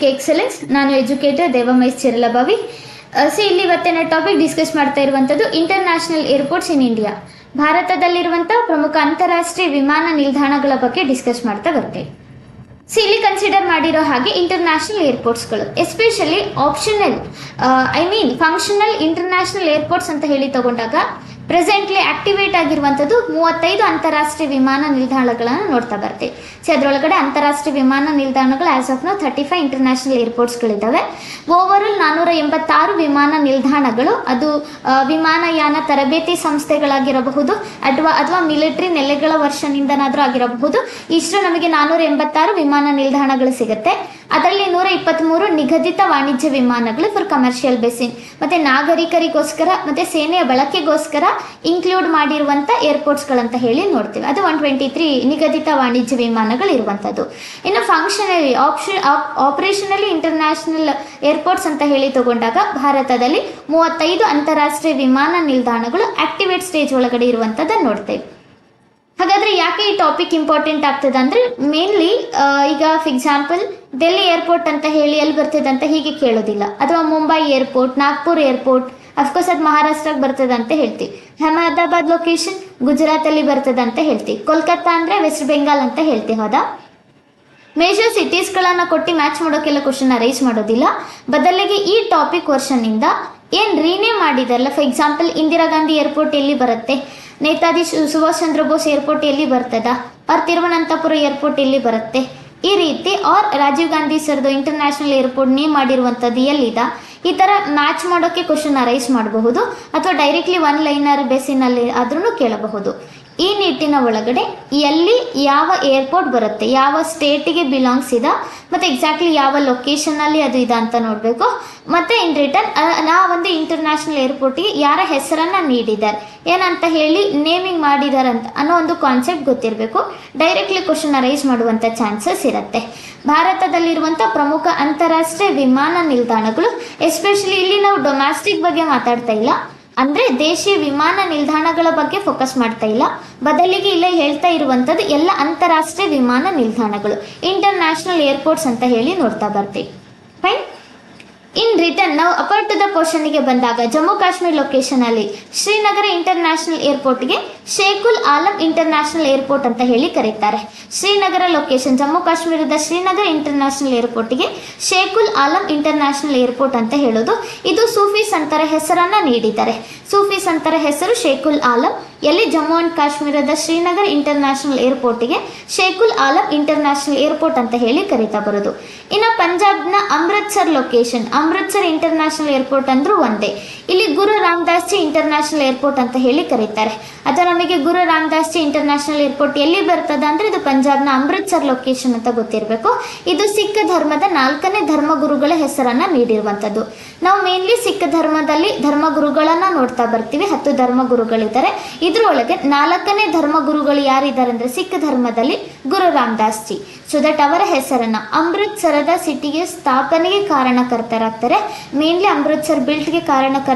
K excellence ನಾನು educator ದೇವಮೈಸ್ ಚಿರಲಭಾವಿ ಸಿ ಇಲ್ಲಿ ಇವತ್ತಿನ ಟಾಪಿಕ್ ಡಿಸ್ಕಸ್ ಮಾಡ್ತಾ ಇರುವಂಥದ್ದು ಇಂಟರ್ನ್ಯಾಷನಲ್ ಏರ್ಪೋರ್ಟ್ಸ್ ಇನ್ ಇಂಡಿಯಾ ಭಾರತದಲ್ಲಿರುವಂಥ ಪ್ರಮುಖ ಅಂತಾರಾಷ್ಟ್ರೀಯ ವಿಮಾನ ನಿಲ್ದಾಣಗಳ ಬಗ್ಗೆ ಡಿಸ್ಕಸ್ ಮಾಡ್ತಾ ಬರ್ತೇವೆ. ಸಿ ಇಲ್ಲಿ ಕನ್ಸಿಡರ್ ಮಾಡಿರೋ ಹಾಗೆ international ಏರ್ಪೋರ್ಟ್ಸ್ಗಳು especially optional I mean functional international airports ಅಂತ ಹೇಳಿ ತಗೊಂಡಾಗ ಪ್ರೆಸೆಂಟ್ಲಿ ಆಕ್ಟಿವೇಟ್ ಆಗಿರುವಂಥದ್ದು ಮೂವತ್ತೈದು ಅಂತಾರಾಷ್ಟ್ರೀಯ ವಿಮಾನ ನಿಲ್ದಾಣಗಳನ್ನು ನೋಡ್ತಾ ಬರ್ತೀವಿ ಸೊ, ಅದರೊಳಗಡೆ ಅಂತಾರಾಷ್ಟ್ರೀಯ ವಿಮಾನ ನಿಲ್ದಾಣಗಳು as of now thirty five international ಏರ್ಪೋರ್ಟ್ಸ್ಗಳಿದ್ದಾವೆ overall ನಾನ್ನೂರ ಎಂಬತ್ತಾರು ವಿಮಾನ ನಿಲ್ದಾಣಗಳು, ಅದು ವಿಮಾನಯಾನ ತರಬೇತಿ ಸಂಸ್ಥೆಗಳಾಗಿರಬಹುದು, ಅಥವಾ ಅಥವಾ ಮಿಲಿಟರಿ ನೆಲೆಗಳ ವರ್ಷನಿಂದನಾದರೂ ಆಗಿರಬಹುದು. ಇಷ್ಟು ನಮಗೆ ನಾನ್ನೂರ ಎಂಬತ್ತಾರು ವಿಮಾನ ನಿಲ್ದಾಣಗಳು ಸಿಗುತ್ತೆ. ಅದರಲ್ಲಿ ನೂರ ಇಪ್ಪತ್ತ್ಮೂರು ನಿಗದಿತ ವಾಣಿಜ್ಯ ವಿಮಾನಗಳು ಫಾರ್ ಕಮರ್ಷಿಯಲ್ ಬೇಸಿನ್ ಮತ್ತು ನಾಗರಿಕರಿಗೋಸ್ಕರ, ಮತ್ತು ಸೇನೆಯ ಬಳಕೆಗೋಸ್ಕರ ಇನ್ಕ್ಲೂಡ್ ಮಾಡಿರುವಂಥ ಏರ್ಪೋರ್ಟ್ಸ್ಗಳಂತ ಹೇಳಿ ನೋಡ್ತೀವಿ. ಅದು ಒನ್ ಟ್ವೆಂಟಿ ತ್ರೀ ನಿಗದಿತ ವಾಣಿಜ್ಯ ವಿಮಾನಗಳು ಇರುವಂಥದ್ದು ಇನ್ನು functionally option operationally international airports ಅಂತ ಹೇಳಿ ತಗೊಂಡಾಗ ಭಾರತದಲ್ಲಿ ಮೂವತ್ತೈದು ಅಂತಾರಾಷ್ಟ್ರೀಯ ವಿಮಾನ ನಿಲ್ದಾಣಗಳು ಆಕ್ಟಿವೇಟ್ ಸ್ಟೇಜ್ ಒಳಗಡೆ ಇರುವಂಥದ್ದನ್ನು ನೋಡ್ತೇವೆ. ಹಾಗಾದ್ರೆ ಯಾಕೆ ಈ ಟಾಪಿಕ್ ಇಂಪಾರ್ಟೆಂಟ್ ಆಗ್ತದೆ ಅಂದ್ರೆ ಮೇನ್ಲಿ ಈಗ ಫಾರ್ ಎಕ್ಸಾಂಪಲ್ ಡೆಲ್ಲಿ ಏರ್ಪೋರ್ಟ್ ಅಂತ ಹೇಳಿ ಎಲ್ಲಿ ಬರ್ತದೆ ಅಂತ ಹೀಗೆ ಕೇಳೋದಿಲ್ಲ. ಅಥವಾ Mumbai airport Nagpur airport of course ಅದು ಮಹಾರಾಷ್ಟ್ರಕ್ಕೆ ಬರ್ತದೆ ಅಂತ ಹೇಳ್ತೀವಿ. ಅಹಮದಾಬಾದ್ ಲೊಕೇಶನ್ ಗುಜರಾತಲ್ಲಿ ಬರ್ತದೆ ಅಂತ ಹೇಳ್ತೀವಿ. ಕೋಲ್ಕತ್ತಾ ಅಂದ್ರೆ ವೆಸ್ಟ್ ಬೆಂಗಾಲ್ ಅಂತ ಹೇಳ್ತೀವಿ, ಹೌದಾ? ಮೇಜರ್ ಸಿಟೀಸ್ಗಳನ್ನು ಕೊಟ್ಟು ಮ್ಯಾಚ್ ಮಾಡೋಕ್ಕೆಲ್ಲ ಕ್ವಶನ್ ರೈಸ್ ಮಾಡೋದಿಲ್ಲ. ಬದಲಿಗೆ ಈ ಟಾಪಿಕ್ ವರ್ಷನಿಂದ ಏನು ರೀನೇಮ್ ಮಾಡಿದಾರಲ್ಲ for example Indira Gandhi airport ಎಲ್ಲಿ ಬರುತ್ತೆ? ನೇತಾಜಿ ಸುಭಾಷ್ ಚಂದ್ರ ಬೋಸ್ ಏರ್ಪೋರ್ಟ್ ಎಲ್ಲಿ ಬರ್ತದ? ಆರ್ ತಿರುವನಂತಪುರ ಏರ್ಪೋರ್ಟ್ ಎಲ್ಲಿ ಬರುತ್ತೆ? ಈ ರೀತಿ ಆರ್ ರಾಜೀವ್ ಗಾಂಧಿ ಸರ್ದು ಇಂಟರ್ನ್ಯಾಷನಲ್ ಏರ್ಪೋರ್ಟ್ ನೇಮ್ ಮಾಡಿರುವಂಥದ್ದು ಎಲ್ಲಿದ? ಈ ಥರ ಮ್ಯಾಚ್ ಮಾಡೋಕ್ಕೆ ಕ್ವಶನ್ ಅರೈಸ್ ಮಾಡಬಹುದು ಅಥವಾ ಡೈರೆಕ್ಟ್ಲಿ ಒನ್ ಲೈನರ್ ಬೇಸಿನಲ್ಲಿ ಆದ್ರೂ ಕೇಳಬಹುದು. ಈ ನಿಟ್ಟಿನ ಒಳಗಡೆ ಎಲ್ಲಿ ಯಾವ ಏರ್ಪೋರ್ಟ್ ಬರುತ್ತೆ, ಯಾವ ಸ್ಟೇಟಿಗೆ ಬಿಲಾಂಗ್ಸ್ ಇದೆ, ಮತ್ತು ಎಕ್ಸಾಕ್ಟ್ಲಿ ಯಾವ ಲೊಕೇಶನಲ್ಲಿ ಅದು ಇದೆ ಅಂತ ನೋಡಬೇಕು. ಮತ್ತು ಇನ್ ರಿಟರ್ನ್ ನಾ ಒಂದು ಇಂಟರ್ನ್ಯಾಷನಲ್ ಏರ್ಪೋರ್ಟಿಗೆ ಯಾರ ಹೆಸರನ್ನು ನೀಡಿದ್ದಾರೆ. ಏನಂತ ಹೇಳಿ ನೇಮಿಂಗ್ ಮಾಡಿದ್ದಾರೆ ಅಂತ ಅನ್ನೋ ಒಂದು ಕಾನ್ಸೆಪ್ಟ್ ಗೊತ್ತಿರಬೇಕು. ಡೈರೆಕ್ಟ್ಲಿ ಕ್ವಶನ್ ರೈಸ್ ಮಾಡುವಂಥ ಚಾನ್ಸಸ್ ಇರುತ್ತೆ. ಭಾರತದಲ್ಲಿರುವಂಥ ಪ್ರಮುಖ ಅಂತಾರಾಷ್ಟ್ರೀಯ ವಿಮಾನ ನಿಲ್ದಾಣಗಳು ಎಸ್ಪೆಷಲಿ ಇಲ್ಲಿ ನಾವು ಡೊಮ್ಯಾಸ್ಟಿಕ್ ಬಗ್ಗೆ ಮಾತಾಡ್ತಾ ಇಲ್ಲ. ಅಂದ್ರೆ ದೇಶೀಯ ವಿಮಾನ ನಿಲ್ದಾಣಗಳ ಬಗ್ಗೆ ಫೋಕಸ್ ಮಾಡ್ತಾ ಇಲ್ಲ. ಬದಲಿಗೆ ಇಲ್ಲೇ ಹೇಳ್ತಾ ಇರುವಂಥದ್ದು ಎಲ್ಲ ಅಂತಾರಾಷ್ಟ್ರೀಯ ವಿಮಾನ ನಿಲ್ದಾಣಗಳು. ಇಂಟರ್ನ್ಯಾಷನಲ್ ಏರ್ಪೋರ್ಟ್ಸ್ ಅಂತ ಹೇಳಿ ನೋಡ್ತಾ ಬರ್ತೀವಿ. ಇನ್ ರಿಟರ್ನ್ ನಾವು ಅಪರ್ ಟು ದ ಪೋರ್ಷನ್ಗೆ ಬಂದಾಗ ಜಮ್ಮು ಕಾಶ್ಮೀರ್ ಲೊಕೇಶನ್ ಅಲ್ಲಿ ಶ್ರೀನಗರ ಇಂಟರ್ನ್ಯಾಷನಲ್ ಏರ್ಪೋರ್ಟ್ಗೆ ಶೇಖುಲ್ ಆಲಂ ಇಂಟರ್ನ್ಯಾಷನಲ್ ಏರ್ಪೋರ್ಟ್ ಅಂತ ಹೇಳಿ ಕರೀತಾರೆ. ಶ್ರೀನಗರ ಲೊಕೇಶನ್ ಜಮ್ಮು ಕಾಶ್ಮೀರದ ಶ್ರೀನಗರ ಇಂಟರ್ನ್ಯಾಷನಲ್ ಏರ್ಪೋರ್ಟ್ಗೆ ಶೇಖುಲ್ ಆಲಂ ಇಂಟರ್ನ್ಯಾಷನಲ್ ಏರ್ಪೋರ್ಟ್ ಅಂತ ಹೇಳೋದು. ಇದು ಸೂಫಿ ಸಂತರ ಹೆಸರನ್ನ ನೀಡಿದ್ದಾರೆ. ಸೂಫಿ ಸಂತರ ಹೆಸರು ಶೇಖುಲ್ ಆಲಂ ಎಲ್ಲಿ ಜಮ್ಮು ಅಂಡ್ ಕಾಶ್ಮೀರದ ಶ್ರೀನಗರ್ ಇಂಟರ್ನ್ಯಾಷನಲ್ ಏರ್ಪೋರ್ಟ್ಗೆ ಶೇಖುಲ್ ಆಲಂ ಇಂಟರ್ನ್ಯಾಷನಲ್ ಏರ್ಪೋರ್ಟ್ ಅಂತ ಹೇಳಿ ಕರೀತಾ ಬರೋದು. ಇನ್ನು ಪಂಜಾಬ್ನ Amritsar location Amritsar international airport ಅಂದ್ರೂ ಒಂದೇ. ಇಲ್ಲಿ ಗುರು ರಾಮದಾಸ್ ಜಿ ಇಂಟರ್ನ್ಯಾಷನಲ್ ಏರ್ಪೋರ್ಟ್ ಅಂತ ಹೇಳಿ ಕರೀತಾರೆ. ಅಥವಾ ನಮಗೆ ಗುರು ರಾಮದಾಸ್ ಜಿ ಇಂಟರ್ನ್ಯಾಷನಲ್ ಏರ್ಪೋರ್ಟ್ ಎಲ್ಲಿ ಬರ್ತದ ಅಂದ್ರೆ ಇದು ಪಂಜಾಬ್ನ ಅಮೃತ್ಸರ್ ಲೊಕೇಶನ್ ಅಂತ ಗೊತ್ತಿರಬೇಕು. ಇದು ಸಿಖ್ ಧರ್ಮದ ನಾಲ್ಕನೇ ಧರ್ಮಗುರುಗಳ ಹೆಸರನ್ನ ನೀಡಿರುವಂಥದ್ದು. ನಾವು ಮೇನ್ಲಿ ಸಿಖ್ ಧರ್ಮದಲ್ಲಿ ಧರ್ಮಗುರುಗಳನ್ನ ನೋಡ್ತಾ ಬರ್ತೀವಿ, ಹತ್ತು ಧರ್ಮಗುರುಗಳಿದ್ದಾರೆ ಇದರೊಳಗೆ ನಾಲ್ಕನೇ ಧರ್ಮಗುರುಗಳು ಯಾರಿದ್ದಾರೆ ಅಂದ್ರೆ ಸಿಖ್ ಧರ್ಮದಲ್ಲಿ ಗುರು ರಾಮದಾಸ್ ಜಿ. ಸೊ ದಟ್ ಅವರ ಹೆಸರನ್ನ ಅಮೃತ್ಸರದ ಸಿಟಿಗೆ ಸ್ಥಾಪನೆಗೆ ಕಾರಣಕರ್ತರಾಗ್ತಾರೆ. ಮೇನ್ಲಿ ಅಮೃತ್ಸರ್ ಬಿಲ್ಟ್ಗೆ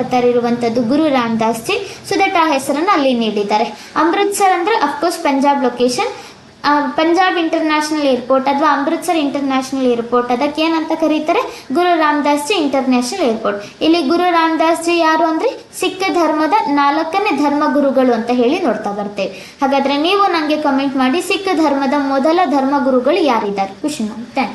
ಕಾರಣಕರ್ತರಿರುವಂಥದ್ದು ಗುರು ರಾಮದಾಸ್ ಜಿ ಸೊ ದಟ್ ಆ ಹೆಸರನ್ನ ಅಲ್ಲಿ ನೀಡಿದ್ದಾರೆ. ಅಮೃತ್ಸರ್ ಅಂದ್ರೆ of course Punjab location Punjab international airport ಅಥವಾ ಅಮೃತ್ಸರ್ ಇಂಟರ್ನ್ಯಾಷನಲ್ ಏರ್ಪೋರ್ಟ್ ಅದಕ್ಕೆ ಏನಂತ ಕರೀತಾರೆ? ಗುರು ರಾಮದಾಸ್ ಜಿ ಇಂಟರ್ನ್ಯಾಷನಲ್ ಏರ್ಪೋರ್ಟ್ ಇಲ್ಲಿ ಗುರು ರಾಮದಾಸ್ ಜಿ ಯಾರು ಅಂದ್ರೆ ಸಿಖ್ ಧರ್ಮದ ನಾಲ್ಕನೇ ಧರ್ಮಗುರುಗಳು ಅಂತ ಹೇಳಿ ನೋಡ್ತಾ ಬರ್ತೇವೆ. ಹಾಗಾದ್ರೆ ನೀವು ನನಗೆ ಕಮೆಂಟ್ ಮಾಡಿ ಸಿಖ್ ಧರ್ಮದ ಮೊದಲ ಧರ್ಮಗುರುಗಳು ಯಾರಿದ್ದಾರೆ? ಖುಷಿ ಮಾಡ್ತೇನೆ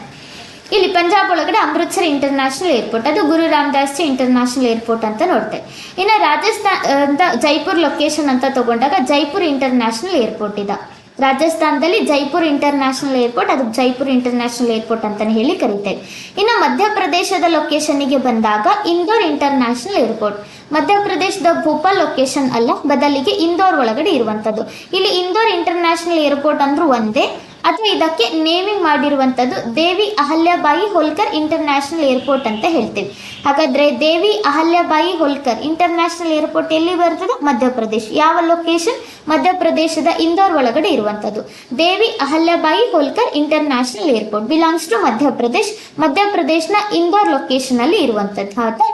ಇಲ್ಲಿ ಪಂಜಾಬ್ ಒಳಗಡೆ ಅಮೃತ್ಸರ್ ಇಂಟರ್ನ್ಯಾಷನಲ್ ಏರ್ಪೋರ್ಟ್, ಅದು ಗುರು ರಾಮದಾಸ್ ಜಿ ಇಂಟರ್ನ್ಯಾಷನಲ್ ಏರ್ಪೋರ್ಟ್ ಅಂತ ನೋಡ್ತೇವೆ. ಇನ್ನು ರಾಜಸ್ಥಾನ್ ಅಂತ ಜೈಪುರ್ ಲೊಕೇಶನ್ ಅಂತ ತಗೊಂಡಾಗ ಜೈಪುರ್ ಇಂಟರ್ನ್ಯಾಷನಲ್ ಏರ್ಪೋರ್ಟ್ ಇದೆ. ರಾಜಸ್ಥಾನದಲ್ಲಿ ಜೈಪುರ್ ಇಂಟರ್ನ್ಯಾಷನಲ್ ಏರ್ಪೋರ್ಟ್, ಅದು ಜೈಪುರ್ ಇಂಟರ್ನ್ಯಾಷನಲ್ ಏರ್ಪೋರ್ಟ್ ಅಂತಾನೆ ಹೇಳಿ ಕರಿತೇವೆ. ಇನ್ನು ಮಧ್ಯಪ್ರದೇಶದ ಲೊಕೇಶನ್ಗೆ ಬಂದಾಗ ಇಂದೋರ್ ಇಂಟರ್ನ್ಯಾಷನಲ್ ಏರ್ಪೋರ್ಟ್. ಮಧ್ಯಪ್ರದೇಶದ ಭೋಪಾಲ್ ಲೊಕೇಶನ್ ಅಲ್ಲ, ಬದಲಿಗೆ ಇಂದೋರ್ ಒಳಗಡೆ ಇರುವಂಥದ್ದು ಇಲ್ಲಿ ಇಂದೋರ್ ಇಂಟರ್ನ್ಯಾಷನಲ್ ಏರ್ಪೋರ್ಟ್ ಅಂದ್ರೂ ಒಂದೇ ಅಥವಾ ಇದಕ್ಕೆ ನೇಮಿಂಗ್ ಮಾಡಿರುವಂಥದ್ದು ದೇವಿ ಅಹಲ್ಯಾಬಾಯಿ ಹೋಲ್ಕರ್ ಇಂಟರ್ನ್ಯಾಷನಲ್ ಏರ್ಪೋರ್ಟ್ ಅಂತ ಹೇಳ್ತೀವಿ. ಹಾಗಾದ್ರೆ ದೇವಿ ಅಹಲ್ಯಾಬಾಯಿ ಹೋಲ್ಕರ್ ಇಂಟರ್ನ್ಯಾಷನಲ್ ಏರ್ಪೋರ್ಟ್ ಎಲ್ಲಿ ಬರ್ತದೆ? ಮಧ್ಯಪ್ರದೇಶ್. ಯಾವ ಲೊಕೇಶನ್ ಮಧ್ಯಪ್ರದೇಶದ ಇಂದೋರ್ ಒಳಗಡೆ ಇರುವಂಥದ್ದು Devi Ahilyabai Holkar international airport belongs to Madhya Pradesh. ಮಧ್ಯಪ್ರದೇಶ್ನ Indore location ಅಲ್ಲಿ ಇರುವಂಥದ್ದು ಹೌದಾ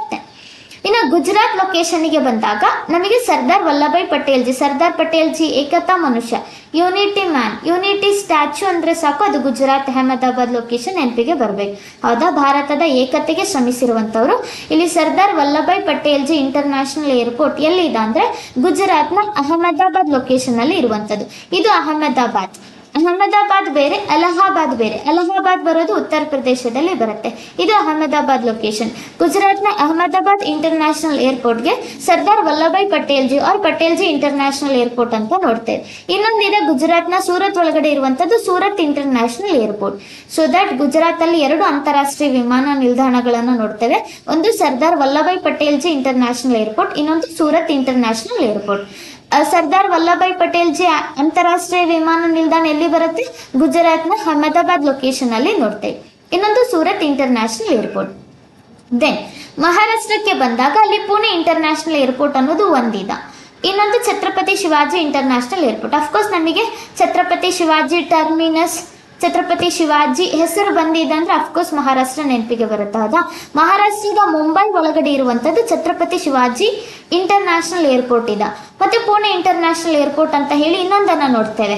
ಇನ್ನು ಗುಜರಾತ್ ಲೊಕೇಶನ್ಗೆ ಬಂದಾಗ ನಮಗೆ ಸರ್ದಾರ್ ವಲ್ಲಭಾಯ್ ಪಟೇಲ್ ಜಿ, ಸರ್ದಾರ್ ಪಟೇಲ್ ಜಿ ಏಕತಾ ಮನುಷ್ಯ ಯೂನಿಟಿ ಮ್ಯಾನ್ ಯೂನಿಟಿ ಸ್ಟ್ಯಾಚ್ಯೂ ಅಂದ್ರೆ ಸಾಕು, ಅದು ಗುಜರಾತ್ ಅಹಮದಾಬಾದ್ ಲೊಕೇಶನ್ ನೆನಪಿಗೆ ಬರಬೇಕು. ಹೌದಾ? ಭಾರತದ ಏಕತೆಗೆ ಶ್ರಮಿಸಿರುವಂಥವರು. ಇಲ್ಲಿ ಸರ್ದಾರ್ ವಲ್ಲಭಾಯ್ ಪಟೇಲ್ ಜಿ ಇಂಟರ್ನ್ಯಾಷನಲ್ ಏರ್ಪೋರ್ಟ್ ಎಲ್ಲಿದೆ ಅಂದರೆ ಗುಜರಾತ್ನ ಅಹಮದಾಬಾದ್ ಲೊಕೇಶನ್ ಅಲ್ಲಿ ಇರುವಂತದ್ದು ಇದು ಅಹಮದಾಬಾದ್. ಅಹಮದಾಬಾದ್ ಬೇರೆ, ಅಲಹಾಬಾದ್ ಬೇರೆ. ಅಲಹಾಬಾದ್ ಬರೋದು ಉತ್ತರ ಪ್ರದೇಶದಲ್ಲಿ ಬರುತ್ತೆ. ಇದು ಅಹಮದಾಬಾದ್ ಲೊಕೇಶನ್ ಗುಜರಾತ್ನ ಅಹಮದಾಬಾದ್ ಇಂಟರ್ನ್ಯಾಷನಲ್ ಏರ್ಪೋರ್ಟ್ಗೆ ಸರ್ದಾರ್ ವಲ್ಲಭಾಯ್ ಪಟೇಲ್ ಜಿ ಅವ್ರ ಪಟೇಲ್ ಜಿ ಇಂಟರ್ನ್ಯಾಷನಲ್ ಏರ್ಪೋರ್ಟ್ ಅಂತ ನೋಡ್ತೇವೆ. ಇನ್ನೊಂದಿದೆ ಗುಜರಾತ್ನ ಸೂರತ್ ಒಳಗಡೆ ಇರುವಂತದ್ದು Surat international airport so that Gujarat ಅಲ್ಲಿ ಎರಡು ಅಂತಾರಾಷ್ಟ್ರೀಯ ವಿಮಾನ ನಿಲ್ದಾಣಗಳನ್ನು ನೋಡ್ತೇವೆ. ಒಂದು ಸರ್ದಾರ್ ವಲ್ಲಭಾಯ್ ಪಟೇಲ್ ಜಿ ಇಂಟರ್ನ್ಯಾಷನಲ್ ಏರ್ಪೋರ್ಟ್ ಇನ್ನೊಂದು ಸೂರತ್ ಇಂಟರ್ನ್ಯಾಷನಲ್ ಏರ್ಪೋರ್ಟ್ ಸರ್ದಾರ್ ವಲ್ಲಭಾಯ್ ಪಟೇಲ್ ಜಿ ಅಂತಾರಾಷ್ಟ್ರೀಯ ವಿಮಾನ ನಿಲ್ದಾಣ ಎಲ್ಲಿ ಬರುತ್ತೆ? ಗುಜರಾತ್ನ ಅಹಮದಾಬಾದ್ ಲೊಕೇಶನ್ ಅಲ್ಲಿ ನೋಡ್ತೇವೆ ಇನ್ನೊಂದು ಸೂರತ್ ಇಂಟರ್ನ್ಯಾಷನಲ್ ಏರ್ಪೋರ್ಟ್ ದೆನ್ ಮಹಾರಾಷ್ಟ್ರಕ್ಕೆ ಬಂದಾಗ ಅಲ್ಲಿ ಪುಣೆ ಇಂಟರ್ನ್ಯಾಷನಲ್ ಏರ್ಪೋರ್ಟ್ ಅನ್ನೋದು ಒಂದಿದ. ಇನ್ನೊಂದು Chhatrapati Shivaji international airport of course ನಮಗೆ ಛತ್ರಪತಿ ಶಿವಾಜಿ ಟರ್ಮಿನಸ್ ಛತ್ರಪತಿ ಶಿವಾಜಿ, ಹೆಸರು ಬಂದಿದೆ ಅಂದ್ರೆ ಅಫ್ಕೋರ್ಸ್ ಮಹಾರಾಷ್ಟ್ರ ನೆನಪಿಗೆ ಬರುತ್ತೆ ಹೌದಾ ಮಹಾರಾಷ್ಟ್ರದ ಮುಂಬೈ ಒಳಗಡೆ ಇರುವಂತದ್ದು ಛತ್ರಪತಿ ಶಿವಾಜಿ ಇಂಟರ್ನ್ಯಾಷನಲ್ ಏರ್ಪೋರ್ಟ್ ಇದೆ. ಮತ್ತೆ ಪುಣೆ ಇಂಟರ್ನ್ಯಾಷನಲ್ ಏರ್ಪೋರ್ಟ್ ಅಂತ ಹೇಳಿ ಇನ್ನೊಂದನ್ನ ನೋಡ್ತೇವೆ.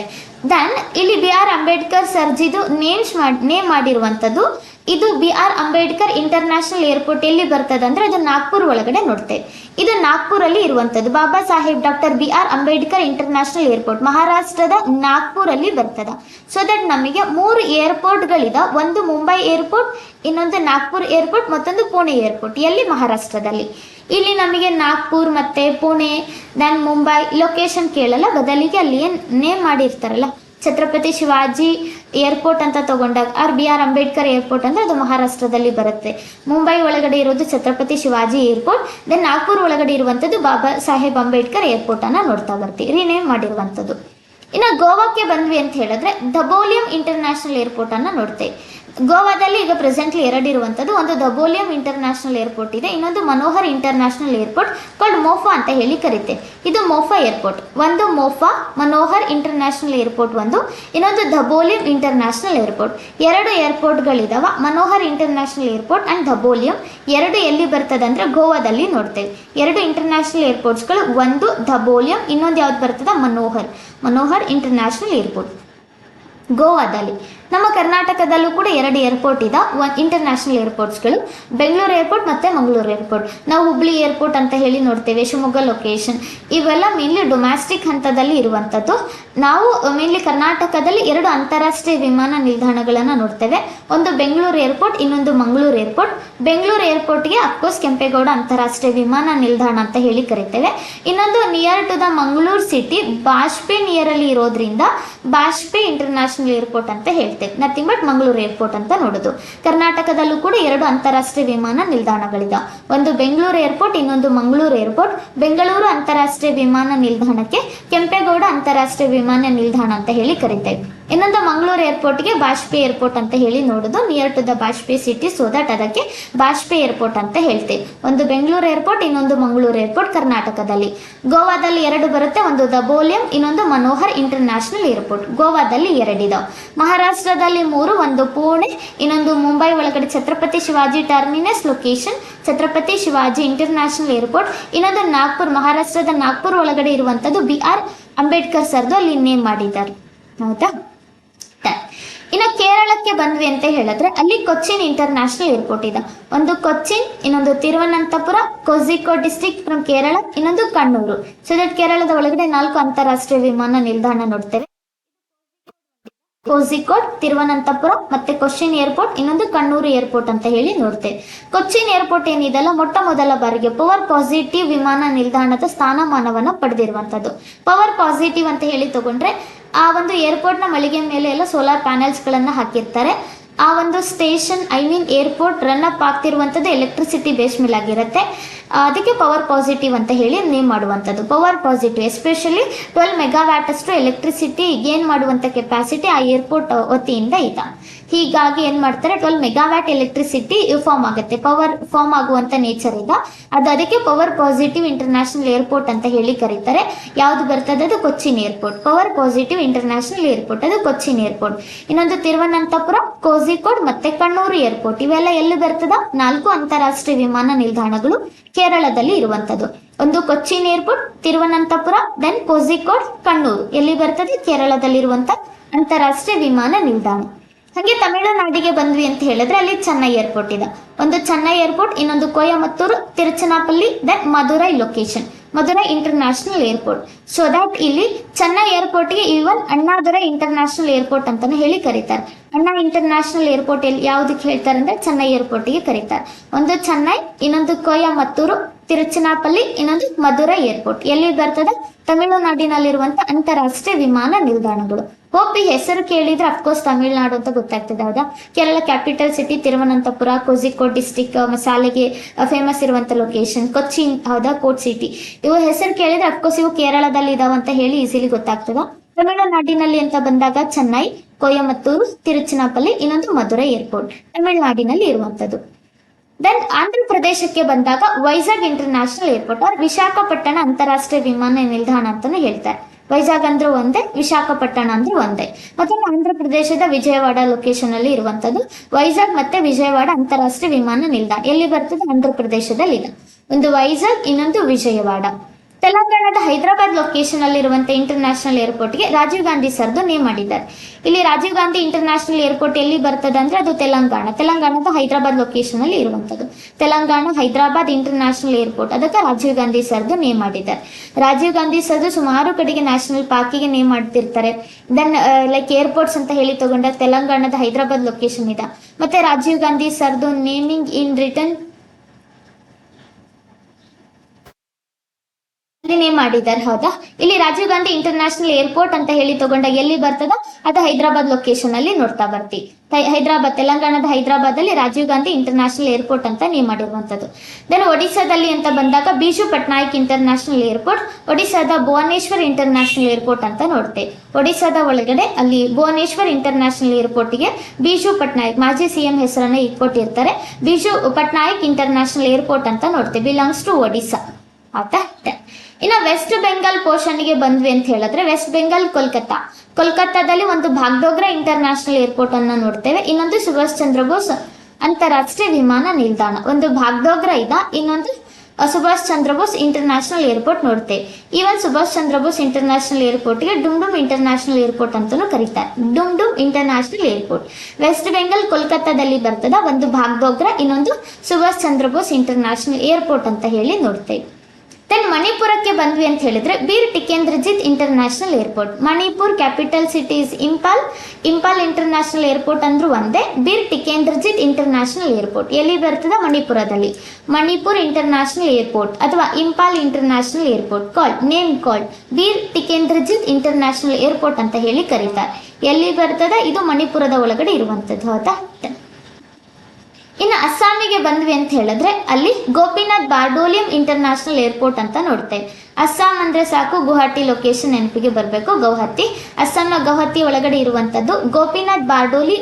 ದೆನ್ ಇಲ್ಲಿ ಬಿ ಆರ್ ಅಂಬೇಡ್ಕರ್ ಸರ್ಜಿದು ನೇಮ್ಸ್ ಮಾಡಿ ನೇಮ್ ಮಾಡಿರುವಂಥದ್ದು ಇದು B R Ambedkar international airport ಎಲ್ಲಿ ಬರ್ತದೆ ಅಂದ್ರೆ ಅದು ನಾಗ್ಪುರ್ ಒಳಗಡೆ ನೋಡ್ತೇವೆ. ಇದು ನಾಗ್ಪುರಲ್ಲಿ ಇರುವಂತದ್ದು. Baba Saheb doctor B R Ambedkar international airport ಮಹಾರಾಷ್ಟ್ರದ ನಾಗ್ಪುರಲ್ಲಿ ಬರ್ತದ. ಸೊ ದಟ್ ನಮಗೆ ಮೂರು ಏರ್ಪೋರ್ಟ್ಗಳಿದ, ಒಂದು ಮುಂಬೈ ಏರ್ಪೋರ್ಟ್, ಇನ್ನೊಂದು ನಾಗ್ಪುರ್ ಏರ್ಪೋರ್ಟ್, ಮತ್ತೊಂದು ಪುಣೆ ಏರ್ಪೋರ್ಟ್, ಎಲ್ಲಿ ಮಹಾರಾಷ್ಟ್ರದಲ್ಲಿ. ಇಲ್ಲಿ ನಮಗೆ ನಾಗ್ಪುರ್ ಮತ್ತೆ ಪುಣೆ ದೆನ್ ಮುಂಬೈ ಲೊಕೇಶನ್ ಕೇಳಲ್ಲ, ಬದಲಿಗೆ ಅಲ್ಲಿ ನೇಮ್ ಮಾಡಿರ್ತಾರಲ್ಲ. ಛತ್ರಪತಿ ಶಿವಾಜಿ ಏರ್ಪೋರ್ಟ್ ಅಂತ ತಗೊಂಡಾಗ, R B R Ambedkar airport ಅಂದ್ರೆ ಅದು ಮಹಾರಾಷ್ಟ್ರದಲ್ಲಿ ಬರುತ್ತೆ. ಮುಂಬೈ ಒಳಗಡೆ ಇರೋದು ಛತ್ರಪತಿ ಶಿವಾಜಿ ಏರ್ಪೋರ್ಟ್, ದೆನ್ ನಾಗ್ಪುರ್ ಒಳಗಡೆ ಇರುವಂಥದ್ದು ಬಾಬಾ ಸಾಹೇಬ್ ಅಂಬೇಡ್ಕರ್ ಏರ್ಪೋರ್ಟ್ ಅನ್ನ ನೋಡ್ತಾ ಬರ್ತೀವಿ, ರಿನೇಮ್ ಮಾಡಿರುವಂಥದ್ದು ಇನ್ನು ಗೋವಾಕ್ಕೆ ಬಂದ್ವಿ ಅಂತ ಹೇಳಿದ್ರೆ ದಬೋಲಿಯಂ ಇಂಟರ್ನ್ಯಾಷನಲ್ ಏರ್ಪೋರ್ಟ್ ಅನ್ನ ನೋಡ್ತೇವೆ. ಗೋವಾದಲ್ಲಿ ಈಗ ಪ್ರೆಸೆಂಟ್ಲಿ ಎರಡು ಇರುವಂಥದ್ದು ಒಂದು ದಬೋಲಿಯಂ ಇಂಟರ್ನ್ಯಾಷನಲ್ ಏರ್ಪೋರ್ಟ್ ಇದೆ, ಇನ್ನೊಂದು Manohar international airport called Mopa ಅಂತ ಹೇಳಿ ಕರೀತೆ. ಇದು ಮೋಫಾ ಏರ್ಪೋರ್ಟ್ ಒಂದು ಮೋಫಾ ಮನೋಹರ್ ಇಂಟರ್ನ್ಯಾಷನಲ್ ಏರ್ಪೋರ್ಟ್ ಒಂದು, ಇನ್ನೊಂದು ದಬೋಲಿಯಂ ಇಂಟರ್ನ್ಯಾಷನಲ್ ಏರ್ಪೋರ್ಟ್ ಎರಡು ಏರ್ಪೋರ್ಟ್ಗಳಿದಾವೆ Manohar international airport and Dabolim ಎರಡು ಎಲ್ಲಿ ಬರ್ತದೆ ಅಂದರೆ ಗೋವಾದಲ್ಲಿ ನೋಡ್ತೇವೆ ಎರಡು ಇಂಟರ್ನ್ಯಾಷನಲ್ ಏರ್ಪೋರ್ಟ್ಸ್ಗಳು ಒಂದು ದಬೋಲಿಯಂ ಇನ್ನೊಂದು ಯಾವ್ದು ಬರ್ತದೆ? ಮನೋಹರ್ ಮನೋಹರ್ ಇಂಟರ್ನ್ಯಾಷನಲ್ ಏರ್ಪೋರ್ಟ್ ಗೋವಾದಲ್ಲಿ. ನಮ್ಮ ಕರ್ನಾಟಕದಲ್ಲೂ ಕೂಡ ಎರಡು ಏರ್ಪೋರ್ಟ್ ಇದೆ. ಒನ್ ಇಂಟರ್ನ್ಯಾಷನಲ್ ಏರ್ಪೋರ್ಟ್ಸ್ಗಳು ಬೆಂಗಳೂರು ಏರ್ಪೋರ್ಟ್ ಮತ್ತು ಮಂಗಳೂರು ಏರ್ಪೋರ್ಟ್ ನಾವು ಹುಬ್ಳಿ ಏರ್ಪೋರ್ಟ್ ಅಂತ ಹೇಳಿ ನೋಡ್ತೇವೆ, ಶಿವಮೊಗ್ಗ ಲೊಕೇಶನ್ ಇವೆಲ್ಲ ಮೇನ್ಲಿ ಡೊಮ್ಯಾಸ್ಟಿಕ್ ಹಂತದಲ್ಲಿ ಇರುವಂಥದ್ದು ನಾವು ಮೇನ್ಲಿ ಕರ್ನಾಟಕದಲ್ಲಿ ಎರಡು ಅಂತಾರಾಷ್ಟ್ರೀಯ ವಿಮಾನ ನಿಲ್ದಾಣಗಳನ್ನು ನೋಡ್ತೇವೆ. ಒಂದು ಬೆಂಗಳೂರು ಏರ್ಪೋರ್ಟ್ ಇನ್ನೊಂದು ಮಂಗಳೂರು ಏರ್ಪೋರ್ಟ್ ಬೆಂಗಳೂರು ಏರ್ಪೋರ್ಟ್ಗೆ ಅಫ್ಕೋರ್ಸ್ ಕೆಂಪೇಗೌಡ ಅಂತಾರಾಷ್ಟ್ರೀಯ ವಿಮಾನ ನಿಲ್ದಾಣ ಅಂತ ಹೇಳಿ ಕರಿತೇವೆ. ಇನ್ನೊಂದು near to the Mangaluru city Bajpe near ಅಲ್ಲಿ ಇರೋದ್ರಿಂದ ಬಾಷ್ಪೆ ಇಂಟರ್ನ್ಯಾಷನಲ್ ಏರ್ಪೋರ್ಟ್ ಅಂತ ಹೇಳ್ತೇವೆ. ನಥಿಂಗ್ ಬಟ್ ಮಂಗಳೂರು ಏರ್ಪೋರ್ಟ್ ಅಂತ ನೋಡೋದು. ಕರ್ನಾಟಕದಲ್ಲೂ ಕೂಡ ಎರಡು ಅಂತಾರಾಷ್ಟ್ರೀಯ ವಿಮಾನ ನಿಲ್ದಾಣಗಳಿದೆ ಒಂದು ಬೆಂಗಳೂರು ಏರ್ಪೋರ್ಟ್, ಇನ್ನೊಂದು ಮಂಗಳೂರು ಏರ್ಪೋರ್ಟ್. ಬೆಂಗಳೂರು ಅಂತಾರಾಷ್ಟ್ರೀಯ ವಿಮಾನ ನಿಲ್ದಾಣಕ್ಕೆ ಕೆಂಪೇಗೌಡ ಅಂತಾರಾಷ್ಟ್ರೀಯ ವಿಮಾನ ನಿಲ್ದಾಣ ಅಂತ ಹೇಳಿ ಕರಿತೇವೆ ಇನ್ನೊಂದು ಮಂಗಳೂರು ಏರ್ಪೋರ್ಟ್ಗೆ ಬಾಷ್ಪೆ ಏರ್ಪೋರ್ಟ್ ಅಂತ ಹೇಳಿ ನೋಡೋದು. Near to the Bajpe city so that ಅದಕ್ಕೆ ಬಾಷ್ಪೆ ಏರ್ಪೋರ್ಟ್ ಅಂತ ಹೇಳ್ತೇವೆ. ಒಂದು ಬೆಂಗಳೂರು ಏರ್ಪೋರ್ಟ್, ಇನ್ನೊಂದು ಮಂಗಳೂರು ಏರ್ಪೋರ್ಟ್ ಕರ್ನಾಟಕದಲ್ಲಿ. ಗೋವಾದಲ್ಲಿ ಎರಡು ಬರುತ್ತೆ, ಒಂದು ದಬೋಲಿಯಂ ಇನ್ನೊಂದು ಮನೋಹರ್ ಇಂಟರ್ನ್ಯಾಷನಲ್ ಏರ್ಪೋರ್ಟ್ ಗೋವಾದಲ್ಲಿ ಎರಡಿದಾವೆ. ಮಹಾರಾಷ್ಟ್ರದಲ್ಲಿ ಮೂರು, ಒಂದು ಪುಣೆ, ಇನ್ನೊಂದು ಮುಂಬೈ, ಒಳಗಡೆ Chhatrapati Shivaji terminus location Chhatrapati Shivaji international airport ಇನ್ನೊಂದು ನಾಗ್ಪುರ್, ಮಹಾರಾಷ್ಟ್ರದ ನಾಗ್ಪುರ್ ಒಳಗಡೆ ಇರುವಂಥದ್ದು ಬಿ ಆರ್ ಅಂಬೇಡ್ಕರ್ ಸರ್ದು ಅಲ್ಲಿ ನೇಮ್ ಮಾಡಿದ್ದಾರೆ. ಹೌದಾ. ಇನ್ನು ಕೇರಳಕ್ಕೆ ಬಂದ್ವಿ ಅಂತ ಹೇಳಿದ್ರೆ ಅಲ್ಲಿ ಕೊಚ್ಚಿನ್ ಇಂಟರ್ನ್ಯಾಷನಲ್ ಏರ್ಪೋರ್ಟ್ ಇದೆ. ಒಂದು ಕೊಚ್ಚಿನ್, ಇನ್ನೊಂದು ತಿರುವನಂತಪುರ ಕೋಝಿಕೋಡ್ ಡಿಸ್ಟ್ರಿಕ್ಟ್ ಫ್ರಮ್ ಕೇರಳ, ಇನ್ನೊಂದು ಕಣ್ಣೂರು. ಸೊ ದಟ್ ಕೇರಳದ ಒಳಗಡೆ ನಾಲ್ಕು ಅಂತಾರಾಷ್ಟ್ರೀಯ ವಿಮಾನ ನಿಲ್ದಾಣ ನೋಡ್ತೇವೆ. ಕೋಝಿಕೋಡ್ ತಿರುವನಂತಪುರ ಮತ್ತೆ ಕೊಚ್ಚಿನ್ ಏರ್ಪೋರ್ಟ್ ಇನ್ನೊಂದು ಕಣ್ಣೂರು ಏರ್ಪೋರ್ಟ್ ಅಂತ ಹೇಳಿ ನೋಡ್ತೇವೆ ಕೊಚ್ಚಿನ್ ಏರ್ಪೋರ್ಟ್ ಏನಿದೆಲ್ಲ ಮೊಟ್ಟ ಮೊದಲ ಬಾರಿಗೆ ಪವರ್ ಪಾಸಿಟಿವ್ ವಿಮಾನ ನಿಲ್ದಾಣದ ಸ್ಥಾನಮಾನವನ್ನು ಪಡೆದಿರುವಂತದ್ದು ಪವರ್ ಪಾಸಿಟಿವ್ ಅಂತ ಹೇಳಿ ತಗೊಂಡ್ರೆ ಆ ಒಂದು ಏರ್ಪೋರ್ಟ್ನ ಮಳಿಗೆ ಮೇಲೆ ಎಲ್ಲ ಸೋಲಾರ್ ಪ್ಯಾನೆಲ್ಸ್ಗಳನ್ನು ಹಾಕಿರ್ತಾರೆ. ಆ ಒಂದು station I mean airport run up ಆಗ್ತಿರುವಂಥದ್ದು electricity base ಮೇಲೆ ಆಗಿರುತ್ತೆ. ಆ, ಅದಕ್ಕೆ ಪವರ್ ಪಾಸಿಟಿವ್ ಅಂತ ಹೇಳಿ ನೇಮ್ ಮಾಡುವಂಥದ್ದು. Power positive especially twelve megawatt ಅಷ್ಟು ಎಲೆಕ್ಟ್ರಿಸಿಟಿ ಗೇನ್ ಮಾಡುವಂಥ ಕೆಪಾಸಿಟಿ ಆ ಏರ್ಪೋರ್ಟ್ ವತಿಯಿಂದ ಇದೆ. ಹೀಗಾಗಿ ಏನ್ ಮಾಡ್ತಾರೆ ಟ್ವೆಲ್ ಮೆಗಾವ್ಯಾಟ್ ಎಲೆಕ್ಟ್ರಿಸಿಟಿ ಫಾರ್ಮ್ ಆಗುತ್ತೆ. ಪವರ್ ಫಾರ್ಮ್ ಆಗುವಂತ ನೇಚರ್ ಇದೆ. ಅದು ಅದಕ್ಕೆ ಪವರ್ ಪಾಸಿಟಿವ್ ಇಂಟರ್ನ್ಯಾಷನಲ್ ಏರ್ಪೋರ್ಟ್ ಅಂತ ಹೇಳಿ ಕರೀತಾರೆ. ಯಾವ್ದು ಬರ್ತದೆ, ಅದು Cochin airport power positive international airport ಅದು ಕೊಚ್ಚಿನ್ ಏರ್ಪೋರ್ಟ್ ಇನ್ನೊಂದು ತಿರುವನಂತಪುರ, ಕೋಝಿಕೋಡ್ ಮತ್ತೆ ಕಣ್ಣೂರು ಏರ್ಪೋರ್ಟ್ ಇವೆಲ್ಲ ಎಲ್ಲಿ ಬರ್ತದ? ನಾಲ್ಕು ಅಂತಾರಾಷ್ಟ್ರೀಯ ವಿಮಾನ ನಿಲ್ದಾಣಗಳು. ಕೇರಳದಲ್ಲಿ ಇರುವಂತದ್ದು ಒಂದು ಕೊಚ್ಚಿನ್ ಏರ್ಪೋರ್ಟ್ ತಿರುವನಂತಪುರ ದೆನ್ ಕೋಝಿಕೋಡ್, ಕಣ್ಣೂರು. ಎಲ್ಲಿ ಬರ್ತದೆ? ಕೇರಳದಲ್ಲಿರುವಂತ ಅಂತಾರಾಷ್ಟ್ರೀಯ ವಿಮಾನ ನಿಲ್ದಾಣ. ಹಾಗೆ ತಮಿಳುನಾಡಿಗೆ ಬಂದ್ವಿ ಅಂತ ಹೇಳಿದ್ರೆ ಅಲ್ಲಿ ಚೆನ್ನೈ ಏರ್ಪೋರ್ಟ್ ಇದೆ. ಒಂದು ಚೆನ್ನೈ ಏರ್ಪೋರ್ಟ್, ಇನ್ನೊಂದು Coimbatore, Tiruchirappalli then Madurai location Madurai international airport so that ಇಲ್ಲಿ ಚೆನ್ನೈ ಏರ್ಪೋರ್ಟ್ಗೆ ಈವನ್ ಅಣ್ಣಾದುರೈ ಇಂಟರ್ನ್ಯಾಷನಲ್ ಏರ್ಪೋರ್ಟ್ ಅಂತಾನೆ ಹೇಳಿ ಕರೀತಾರೆ. ಅಣ್ಣಾ ಇಂಟರ್ನ್ಯಾಷನಲ್ ಏರ್ಪೋರ್ಟ್ ಎಲ್ಲಿ ಯಾವುದಕ್ಕೆ ಹೇಳ್ತಾರೆ ಅಂದ್ರೆ ಚೆನ್ನೈ ಏರ್ಪೋರ್ಟ್ಗೆ ಕರೀತಾರೆ. ಒಂದು ಚೆನ್ನೈ ಇನ್ನೊಂದು ಕೊಯಮತ್ತೂರು ತಿರುಚನಾಪಲ್ಲಿ ಇನ್ನೊಂದು ಮಧುರೈ ಏರ್ಪೋರ್ಟ್ ಎಲ್ಲಿ ಬರ್ತದೆ? ತಮಿಳುನಾಡಿನಲ್ಲಿರುವಂತಹ ಅಂತಾರಾಷ್ಟ್ರೀಯ ವಿಮಾನ ನಿಲ್ದಾಣಗಳು. ಹೋಪ್ ಹೆಸರು ಕೇಳಿದ್ರೆ ಅಫ್ಕೋರ್ಸ್ ತಮಿಳುನಾಡು ಅಂತ ಗೊತ್ತಾಗ್ತದೆ, ಹೌದಾ? Kerala capital city Thiruvananthapuram Kozhikode district ಮಸಾಲೆಗೆ famous ಇರುವಂತ ಲೊಕೇಶನ್ ಕೊಚ್ಚಿನ್, ಹೌದಾ? ಕೋಟ್ ಸಿಟಿ ಇವು ಹೆಸರು ಕೇಳಿದ್ರೆ ಅಫ್ಕೋರ್ಸ್ ಇವು ಕೇರಳದಲ್ಲಿ ಇದಾವ ಅಂತ ಹೇಳಿ ಈಸಿಲಿ ಗೊತ್ತಾಗ್ತದ. ತಮಿಳುನಾಡಿನಲ್ಲಿ ಅಂತ ಬಂದಾಗ ಚೆನ್ನೈ, ಕೊಯಮತ್ತೂರು ತಿರುಚಿನಾಪಲ್ಲಿ ಇನ್ನೊಂದು ಮಧುರೈ ಏರ್ಪೋರ್ಟ್ ತಮಿಳುನಾಡಿನಲ್ಲಿ ಇರುವಂತದ್ದು ದೆನ್ ಆಂಧ್ರ ಪ್ರದೇಶಕ್ಕೆ ಬಂದಾಗ ವೈಜಾಗ್ ಇಂಟರ್ನ್ಯಾಷನಲ್ ಏರ್ಪೋರ್ಟ್ ವಿಶಾಖಪಟ್ಟಣ ಅಂತಾರಾಷ್ಟ್ರೀಯ ವಿಮಾನ ನಿಲ್ದಾಣ ಅಂತಾನೆ ಹೇಳ್ತಾರೆ. ವೈಜಾಗ್ ಅಂದ್ರೆ ಒಂದೇ, ವಿಶಾಖಪಟ್ಟಣ ಅಂದ್ರೆ ಒಂದೇ. ಮತ್ತೆ ಆಂಧ್ರ ಪ್ರದೇಶದ ವಿಜಯವಾಡ ಲೊಕೇಶನ್ ಅಲ್ಲಿ ಇರುವಂತದ್ದು ವೈಜಾಗ್ ಮತ್ತೆ ವಿಜಯವಾಡ ಅಂತಾರಾಷ್ಟ್ರೀಯ ವಿಮಾನ ನಿಲ್ದಾಣ. ಎಲ್ಲಿ ಬರ್ತದೆ? ಆಂಧ್ರ ಪ್ರದೇಶದಲ್ಲಿ ಇದೆ ಒಂದು ವೈಜಾಗ್, ಇನ್ನೊಂದು ವಿಜಯವಾಡ. ತೆಲಂಗಾಣದ ಹೈದರಾಬಾದ್ ಲೊಕೇಶನ್ ಅಲ್ಲಿರುವಂತ ಇಂಟರ್ನ್ಯಾಷನಲ್ ಏರ್ಪೋರ್ಟ್ಗೆ ರಾಜೀವ್ ಗಾಂಧಿ ಸರ್ದು ನೇಮ್ ಮಾಡಿದ್ದಾರೆ. ಇಲ್ಲಿ ರಾಜೀವ್ ಗಾಂಧಿ ಇಂಟರ್ನ್ಯಾಷನಲ್ ಏರ್ಪೋರ್ಟ್ ಎಲ್ಲಿ ಬರ್ತದೆ ಅಂದ್ರೆ ಅದು ತೆಲಂಗಾಣ. ತೆಲಂಗಾಣದ ಹೈದರಾಬಾದ್ ಲೊಕೇಶನ್ ಅಲ್ಲಿ ಇರುವಂತದ್ದು. ತೆಲಂಗಾಣ ಹೈದರಾಬಾದ್ ಇಂಟರ್ನ್ಯಾಷನಲ್ ಏರ್ಪೋರ್ಟ್ ಅದಕ್ಕೆ ರಾಜೀವ್ ಗಾಂಧಿ ಸರ್ದು ನೇಮ್ ಮಾಡಿದ್ದಾರೆ. ರಾಜೀವ್ ಗಾಂಧಿ ಸರ್ದು ಸುಮಾರು ಕಡೆಗೆ ನ್ಯಾಷನಲ್ ಪಾರ್ಕಿಗೆ ನೇಮ್ ಮಾಡ್ತಿರ್ತಾರೆ. ದೆನ್ ಲೈಕ್ ಏರ್ಪೋರ್ಟ್ಸ್ ಅಂತ ಹೇಳಿ ತಗೊಂಡ ತೆಲಂಗಾಣದ ಹೈದರಾಬಾದ್ ಲೊಕೇಶನ್ ಇದೆ. ಮತ್ತೆ ರಾಜೀವ್ ಗಾಂಧಿ ಸರ್ದು ನೇಮಿಂಗ್ ಇನ್ ರಿಟರ್ನ್ ನೇಮ್ ಮಾಡಿದ್ದಾರೆ, ಹೌದಾ? ಇಲ್ಲಿ ರಾಜೀವ್ ಗಾಂಧಿ ಇಂಟರ್ನ್ಯಾಷನಲ್ ಏರ್ಪೋರ್ಟ್ ಅಂತ ಹೇಳಿ ತಗೊಂಡಾಗ ಎಲ್ಲಿ ಬರ್ತದ ಅದು ಹೈದರಾಬಾದ್ ಲೊಕೇಶನ್ ಅಲ್ಲಿ ನೋಡ್ತಾ ಬರ್ತಿ. ಹೈದರಾಬಾದ್, ತೆಲಂಗಾಣದ ಹೈದರಾಬಾದ್ ಅಲ್ಲಿ ರಾಜೀವ್ ಗಾಂಧಿ ಇಂಟರ್ನ್ಯಾಷನಲ್ ಏರ್ಪೋರ್ಟ್ ಅಂತ ನೇಮ್ ಮಾಡಿರುವಂತದ್ದು ದೆನ್ ಒಡಿಶಾದಲ್ಲಿ ಅಂತ ಬಂದಾಗ ಬೀಜು ಪಟ್ನಾಯಕ್ ಇಂಟರ್ನ್ಯಾಷನಲ್ ಏರ್ಪೋರ್ಟ್ ಒಡಿಶಾದ ಭುವನೇಶ್ವರ್ ಇಂಟರ್ನ್ಯಾಷನಲ್ ಏರ್ಪೋರ್ಟ್ ಅಂತ ನೋಡ್ತೆ. ಒಡಿಶಾದ ಒಳಗಡೆ ಅಲ್ಲಿ ಭುವನೇಶ್ವರ್ ಇಂಟರ್ನ್ಯಾಷನಲ್ ಏರ್ಪೋರ್ಟ್ಗೆ ಬೀಜು ಪಟ್ನಾಯಕ್ ಮಾಜಿ ಸಿಎಂ ಹೆಸರನ್ನ ಇಟ್ಕೊಟ್ಟಿರ್ತಾರೆ. ಬಿಜು ಪಟ್ನಾಯಕ್ ಇಂಟರ್ನ್ಯಾಷನಲ್ ಏರ್ಪೋರ್ಟ್ ಅಂತ ನೋಡ್ತೆ, ಬಿಲಾಂಗ್ಸ್ ಟು ಒಡಿಶಾ ಆಯ್ತಾ ಇನ್ನು ವೆಸ್ಟ್ ಬೆಂಗಾಲ್ ಪೋರ್ಷನ್ಗೆ ಬಂದ್ವಿ ಅಂತ ಹೇಳಿದ್ರೆ ವೆಸ್ಟ್ ಬೆಂಗಾಲ್ ಕೋಲ್ಕತ್ತಾ ಕೋಲ್ಕತ್ತಾದಲ್ಲಿ ಒಂದು ಭಾಗ್ಡೋಗ್ರಾ ಇಂಟರ್ನ್ಯಾಷನಲ್ ಏರ್ಪೋರ್ಟ್ ಅನ್ನ ನೋಡ್ತೇವೆ. ಇನ್ನೊಂದು ಸುಭಾಷ್ ಚಂದ್ರ ಬೋಸ್ ಅಂತಾರಾಷ್ಟ್ರೀಯ ವಿಮಾನ ನಿಲ್ದಾಣ. ಒಂದು ಭಾಗ್ಡೋಗ್ರಾ ಇದ, ಇನ್ನೊಂದು ಸುಭಾಷ್ ಚಂದ್ರ ಬೋಸ್ ಇಂಟರ್ನ್ಯಾಷನಲ್ ಏರ್ಪೋರ್ಟ್ ನೋಡ್ತೇವೆ. ಈವನ್ ಸುಭಾಷ್ ಚಂದ್ರ ಬೋಸ್ ಇಂಟರ್ನ್ಯಾಷನಲ್ ಏರ್ಪೋರ್ಟ್ಗೆ ಡುಮ್ ಡುಮ್ ಏರ್ಪೋರ್ಟ್ ಅಂತಾನೂ ಕರೀತಾರೆ. ಡುಮ್ ಡುಮ್ ಏರ್ಪೋರ್ಟ್ ವೆಸ್ಟ್ ಬೆಂಗಾಲ್ ಕೋಲ್ಕತ್ತಾದಲ್ಲಿ ಬರ್ತದ ಒಂದು ಭಾಗ್ಡೋಗ್ರಾ ಇನ್ನೊಂದು ಸುಭಾಷ್ ಚಂದ್ರ ಬೋಸ್ ಇಂಟರ್ನ್ಯಾಷನಲ್ ಏರ್ಪೋರ್ಟ್ ಅಂತ ಹೇಳಿ ನೋಡ್ತೇವೆ. ದೆನ್ ಮಣಿಪುರಕ್ಕೆ ಬಂದ್ವಿ ಅಂತ ಹೇಳಿದ್ರೆ Bir Tikendrajit international airport Manipur capital cities Imphal Imphal international airport ಅಂದ್ರೂ ಒಂದೇ. ಬೀರ್ ಟಿಕೇಂದ್ರಜಿತ್ ಇಂಟರ್ನ್ಯಾಷನಲ್ ಏರ್ಪೋರ್ಟ್ ಎಲ್ಲಿ ಬರ್ತದೆ? ಮಣಿಪುರದಲ್ಲಿ. ಮಣಿಪುರ್ ಇಂಟರ್ನ್ಯಾಷನಲ್ ಏರ್ಪೋರ್ಟ್ ಅಥವಾ Imphal international airport call name call Bir Tikendrajit international airport ಅಂತ ಹೇಳಿ ಕರೀತಾರೆ. ಎಲ್ಲಿ ಬರ್ತದೆ? ಇದು ಮಣಿಪುರದ ಒಳಗಡೆ ಇರುವಂತದ್ದು, ಹೌದಾ? ಇನ್ನು ಅಸ್ಸಾಮಿಗೆ ಬಂದ್ವಿ ಅಂತ ಹೇಳಿದ್ರೆ ಅಲ್ಲಿ ಗೋಪಿನಾಥ್ ಬಾರ್ಡೋಲಿಯಂ ಇಂಟರ್ನ್ಯಾಷನಲ್ ಏರ್ಪೋರ್ಟ್ ಅಂತ ನೋಡ್ತೇವೆ. ಅಸ್ಸಾಂ ಅಂದ್ರೆ ಸಾಕು ಗುವಾಹಟಿ ಲೊಕೇಶನ್ ನೆನಪಿಗೆ ಬರಬೇಕು, ಗೌಹತಿ. ಅಸ್ಸಾಂನ ಗೌಹತಿ ಒಳಗಡೆ ಇರುವಂತದ್ದು ಗೋಪಿನಾಥ್ ಬಾರ್ಡೋಲಿ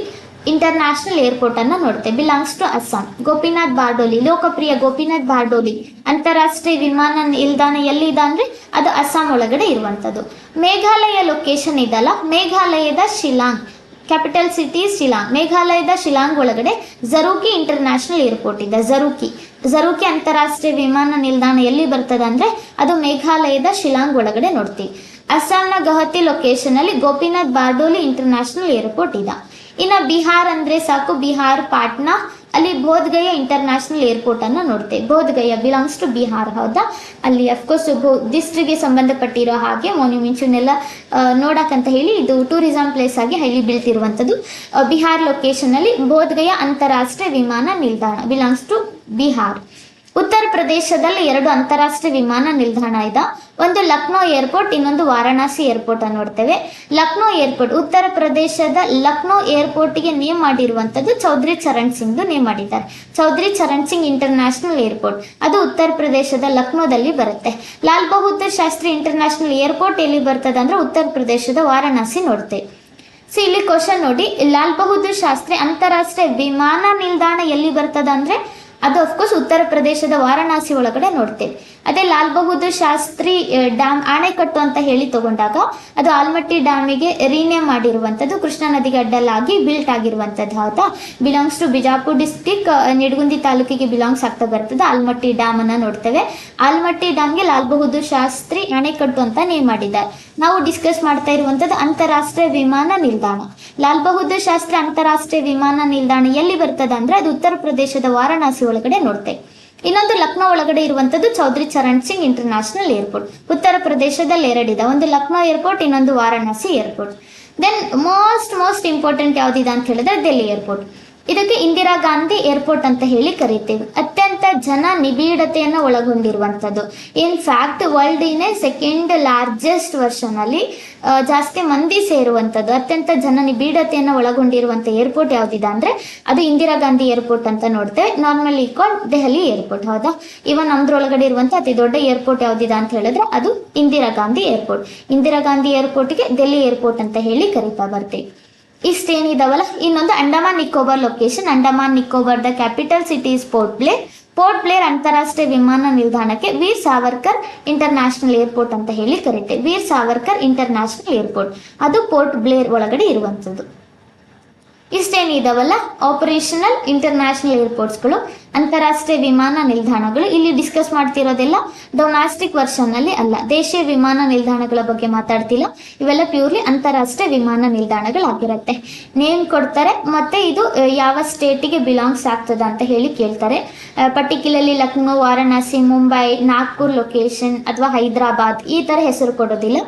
ಇಂಟರ್ನ್ಯಾಷನಲ್ ಏರ್ಪೋರ್ಟ್ ಅನ್ನ ನೋಡ್ತೇವೆ. ಬಿಲಾಂಗ್ಸ್ ಟು ಅಸ್ಸಾಂ ಗೋಪಿನಾಥ್ ಬಾರ್ಡೋಲಿ, ಲೋಕಪ್ರಿಯ ಗೋಪಿನಾಥ್ ಬಾರ್ಡೋಲಿ ಅಂತಾರಾಷ್ಟ್ರೀಯ ವಿಮಾನ ನಿಲ್ದಾಣ ಎಲ್ಲಿದೆ ಅಂದ್ರೆ ಅದು ಅಸ್ಸಾಂ ಒಳಗಡೆ ಇರುವಂತದ್ದು. ಮೇಘಾಲಯ ಲೊಕೇಶನ್ ಇದಲ್ಲ, ಮೇಘಾಲಯದ ಶಿಲಾಂಗ್. ಕ್ಯಾಪಿಟಲ್ ಸಿಟಿ ಶಿಲಾಂಗ್ ಮೇಘಾಲಯದ ಶಿಲಾಂಗ್ ಒಳಗಡೆ ಜರೂಕಿ ಇಂಟರ್ನ್ಯಾಷನಲ್ ಏರ್ಪೋರ್ಟ್ ಇದೆ, ಜರೂಕಿ. ಜರೂಕಿ ಅಂತಾರಾಷ್ಟ್ರೀಯ ವಿಮಾನ ನಿಲ್ದಾಣ ಎಲ್ಲಿ ಬರ್ತದೆ ಅಂದ್ರೆ ಅದು ಮೇಘಾಲಯದ ಶಿಲಾಂಗ್ ಒಳಗಡೆ ನೋಡ್ತೀವಿ. ಅಸ್ಸಾಂನ ಗಹತಿ ಲೊಕೇಶನ್ ಅಲ್ಲಿ ಗೋಪಿನಾಥ್ ಬಾರ್ಡೋಲಿ ಇಂಟರ್ನ್ಯಾಷನಲ್ ಏರ್ಪೋರ್ಟ್ ಇದೆ. ಇನ್ನು ಬಿಹಾರ್ ಅಂದ್ರೆ ಸಾಕು, ಬಿಹಾರ್, ಪಾಟ್ನಾ ಅಲ್ಲಿ ಬೋಧ್ಗಯ ಇಂಟರ್ನ್ಯಾಷನಲ್ ಏರ್ಪೋರ್ಟ್ ಅನ್ನು ನೋಡ್ತೇವೆ ಬೋಧ್ಗಯ ಬಿಲಾಂಗ್ಸ್ ಟು ಬಿಹಾರ್ ಹೌದಾ? ಅಲ್ಲಿ ಅಫ್ಕೋರ್ಸ್ ಡಿಸ್ಟ್ರಿಕ್ಟ್ಗೆ ಸಂಬಂಧಪಟ್ಟಿರೋ ಹಾಗೆ ಮೊನ್ಯುಮೆಂಟ್ನೆಲ್ಲ ನೋಡಕ್ಕಂತ ಹೇಳಿ ಇದು ಟೂರಿಸಂ ಪ್ಲೇಸ್ ಆಗಿ ಹೈಲಿ ಬೀಳ್ತಿರುವಂಥದ್ದು ಬಿಹಾರ್ ಲೊಕೇಶನ್ ಅಲ್ಲಿ ಬೋಧ್ಗಯ ಅಂತಾರಾಷ್ಟ್ರೀಯ ವಿಮಾನ ನಿಲ್ದಾಣ ಬಿಲಾಂಗ್ಸ್ ಟು ಬಿಹಾರ್ ಉತ್ತರ ಪ್ರದೇಶದಲ್ಲಿ ಎರಡು ಅಂತಾರಾಷ್ಟ್ರೀಯ ವಿಮಾನ ನಿಲ್ದಾಣ ಇದೆ. ಒಂದು ಲಕ್ನೋ ಏರ್ಪೋರ್ಟ್, ಇನ್ನೊಂದು ವಾರಣಾಸಿ ಏರ್ಪೋರ್ಟ್ ಅನ್ನು ನೋಡ್ತೇವೆ. ಲಕ್ನೋ ಏರ್ಪೋರ್ಟ್, ಉತ್ತರ ಪ್ರದೇಶದ ಲಕ್ನೋ ಏರ್ಪೋರ್ಟ್ಗೆ ನೇಮ್ ಮಾಡಿರುವಂಥದ್ದು ಚೌಧರಿ ಚರಣ್ ಸಿಂಗ್ ನೇಮ್ ಮಾಡಿದ್ದಾರೆ. Chaudhary Charan Singh international airport. ಅದು ಉತ್ತರ ಪ್ರದೇಶದ ಲಕ್ನೋದಲ್ಲಿ ಬರುತ್ತೆ. ಲಾಲ್ ಬಹದ್ದೂರ್ ಶಾಸ್ತ್ರಿ ಇಂಟರ್ನ್ಯಾಷನಲ್ ಏರ್ಪೋರ್ಟ್ ಎಲ್ಲಿ ಬರ್ತದೆ ಅಂದ್ರೆ ಉತ್ತರ ಪ್ರದೇಶದ ವಾರಣಾಸಿ ನೋಡ್ತೇವೆ. ಸೊ, ಇಲ್ಲಿ ಕ್ವಶನ್ ನೋಡಿ. ಲಾಲ್ ಬಹದ್ದೂರ್ ಶಾಸ್ತ್ರಿ ಅಂತಾರಾಷ್ಟ್ರೀಯ ವಿಮಾನ ನಿಲ್ದಾಣ ಎಲ್ಲಿ ಬರ್ತದೆ ಅಂದ್ರೆ ಅದು ಅಫ್ಕೋರ್ಸ್ ಉತ್ತರ ಪ್ರದೇಶದ ವಾರಣಾಸಿ ಒಳಗಡೆ ನೋಡ್ತೇವೆ. ಅದೇ ಲಾಲ್ ಬಹದ್ದೂರ್ ಶಾಸ್ತ್ರಿ ಡ್ಯಾಮ್ ಅಣೆಕಟ್ಟು ಅಂತ ಹೇಳಿ ತಗೊಂಡಾಗ ಅದು ಆಲ್ಮಟ್ಟಿ ಡ್ಯಾಮಿಗೆ ರೀನೇಮ್ ಮಾಡಿರುವಂಥದ್ದು. ಕೃಷ್ಣಾ ನದಿಗೆ ಅಡ್ಡಲಾಗಿ ಬಿಲ್ಟ್ ಆಗಿರುವಂಥದ್ದು ಹೌದಾ? Belongs to Bijapur district Nidagundi ತಾಲೂಕಿಗೆ ಬಿಲಾಂಗ್ಸ್ ಆಗ್ತಾ ಬರ್ತದೆ. ಆಲ್ಮಟ್ಟಿ ಡ್ಯಾಮ್ ಅನ್ನ ನೋಡ್ತೇವೆ. ಆಲ್ಮಟ್ಟಿ ಡ್ಯಾಮ್ಗೆ ಲಾಲ್ ಬಹದ್ದೂರ್ ಶಾಸ್ತ್ರಿ ಅಣೆಕಟ್ಟು ಅಂತ ನೇಮ್ ಮಾಡಿದ್ದಾರೆ. ನಾವು ಡಿಸ್ಕಸ್ ಮಾಡ್ತಾ ಇರುವಂಥದ್ದು ಅಂತಾರಾಷ್ಟ್ರೀಯ ವಿಮಾನ ನಿಲ್ದಾಣ. ಲಾಲ್ ಬಹದ್ದೂರ್ ಶಾಸ್ತ್ರಿ ಅಂತಾರಾಷ್ಟ್ರೀಯ ವಿಮಾನ ನಿಲ್ದಾಣ ಎಲ್ಲಿ ಬರ್ತದೆ ಅಂದ್ರೆ ಅದು ಉತ್ತರ ಪ್ರದೇಶದ ವಾರಣಾಸಿ ಒಳಗಡೆ ನೋಡ್ತೇವೆ. ಇನ್ನೊಂದು ಲಕ್ನೋ ಒಳಗಡೆ ಇರುವಂತದ್ದು ಚೌಧರಿ ಚರಣ್ ಸಿಂಗ್ ಇಂಟರ್ನ್ಯಾಷನಲ್ ಏರ್ಪೋರ್ಟ್ ಉತ್ತರ ಪ್ರದೇಶದಲ್ಲಿ ಎರಡಿದೆ. ಒಂದು ಲಕ್ನೋ ಏರ್ಪೋರ್ಟ್ ಇನ್ನೊಂದು Varanasi airport then most most important ಯಾವ್ದಿದೆ ಅಂತ ಹೇಳಿದ್ರೆ ಡೆಲ್ಲಿ ಏರ್ಪೋರ್ಟ್ ಇದಕ್ಕೆ ಇಂದಿರಾ ಗಾಂಧಿ ಏರ್ಪೋರ್ಟ್ ಅಂತ ಹೇಳಿ ಕರೀತೇವೆ. ಅತ್ಯಂತ ಜನ ನಿಬಿಡತೆಯನ್ನು ಒಳಗೊಂಡಿರುವಂಥದ್ದು. In fact world in second largest version ಅಲ್ಲಿ ಜಾಸ್ತಿ ಮಂದಿ ಸೇರುವಂಥದ್ದು, ಅತ್ಯಂತ ಜನ ನಿಬಿಡತೆಯನ್ನು ಒಳಗೊಂಡಿರುವಂಥ ಏರ್ಪೋರ್ಟ್ ಯಾವ್ದಿದೆ ಅಂದ್ರೆ ಅದು ಇಂದಿರಾ ಗಾಂಧಿ ಏರ್ಪೋರ್ಟ್ ಅಂತ ನೋಡ್ತೇವೆ. ನಾರ್ಮಲ್ ಕಾಲ್ಡ್ ದೆಹಲಿ ಏರ್ಪೋರ್ಟ್, ಹೌದಾ? ಇವನ್ ನಮ್ದ್ರೊಳಗಡೆ ಇರುವಂಥ ಅತಿ ದೊಡ್ಡ ಏರ್ಪೋರ್ಟ್ ಯಾವ್ದಿದೆ ಅಂತ ಹೇಳಿದ್ರೆ, ಅದು ಇಂದಿರಾ ಗಾಂಧಿ ಏರ್ಪೋರ್ಟ್. ಇಂದಿರಾ ಗಾಂಧಿ ಏರ್ಪೋರ್ಟ್ಗೆ ದೆಹಲಿ ಏರ್ಪೋರ್ಟ್ ಅಂತ ಹೇಳಿ ಕರೀತಾ ಬರ್ತೀವಿ. ಇಷ್ಟೇನಿದಾವಲ್ಲ? ಇನ್ನೊಂದು Andaman Nicobar location Andaman Nicobar the capital city is Port Blair Port Blair ಅಂತಾರಾಷ್ಟ್ರೀಯ ವಿಮಾನ ನಿಲ್ದಾಣಕ್ಕೆ ವೀರ್ ಸಾವರ್ಕರ್ ಇಂಟರ್ನ್ಯಾಷನಲ್ ಏರ್ಪೋರ್ಟ್ ಅಂತ ಹೇಳಿ ಕರೀತೆ. ವೀರ್ ಸಾವರ್ಕರ್ ಇಂಟರ್ನ್ಯಾಷನಲ್ ಏರ್ಪೋರ್ಟ್ ಅದು ಪೋರ್ಟ್ ಬ್ಲೇರ್ ಒಳಗಡೆ ಇರುವಂಥದ್ದು. ಇಷ್ಟೇನಿದಾವಲ್ಲ ಆಪರೇಷನಲ್ ಇಂಟರ್ನ್ಯಾಷನಲ್ ಏರ್ಪೋರ್ಟ್ಸ್ಗಳು ಅಂತಾರಾಷ್ಟ್ರೀಯ ವಿಮಾನ ನಿಲ್ದಾಣಗಳು. ಇಲ್ಲಿ ಡಿಸ್ಕಸ್ ಮಾಡ್ತಿರೋದೆಲ್ಲ ಡೊಮ್ಯಾಸ್ಟಿಕ್ ವರ್ಷನ್ ಅಲ್ಲಿ ಅಲ್ಲ. ದೇಶೀಯ ವಿಮಾನ ನಿಲ್ದಾಣಗಳ ಬಗ್ಗೆ ಮಾತಾಡ್ತಿಲ್ಲ. ಇವೆಲ್ಲ ಪ್ಯೂರ್ಲಿ ಅಂತಾರಾಷ್ಟ್ರೀಯ ವಿಮಾನ ನಿಲ್ದಾಣಗಳಾಗಿರುತ್ತೆ. ನೇಮ್ ಕೊಡ್ತಾರೆ, ಮತ್ತೆ ಇದು ಯಾವ ಸ್ಟೇಟಿಗೆ ಬಿಲಾಂಗ್ಸ್ ಆಗ್ತದ ಅಂತ ಹೇಳಿ ಕೇಳ್ತಾರೆ. ಪರ್ಟಿಕ್ಯುಲರ್ಲಿ ಲಕ್ನೋ, ವಾರಣಾಸಿ, ಮುಂಬೈ, ನಾಗ್ಪುರ್ ಲೊಕೇಶನ್ ಅಥವಾ ಹೈದರಾಬಾದ್, ಈ ತರ ಹೆಸರು ಕೊಡೋದಿಲ್ಲ.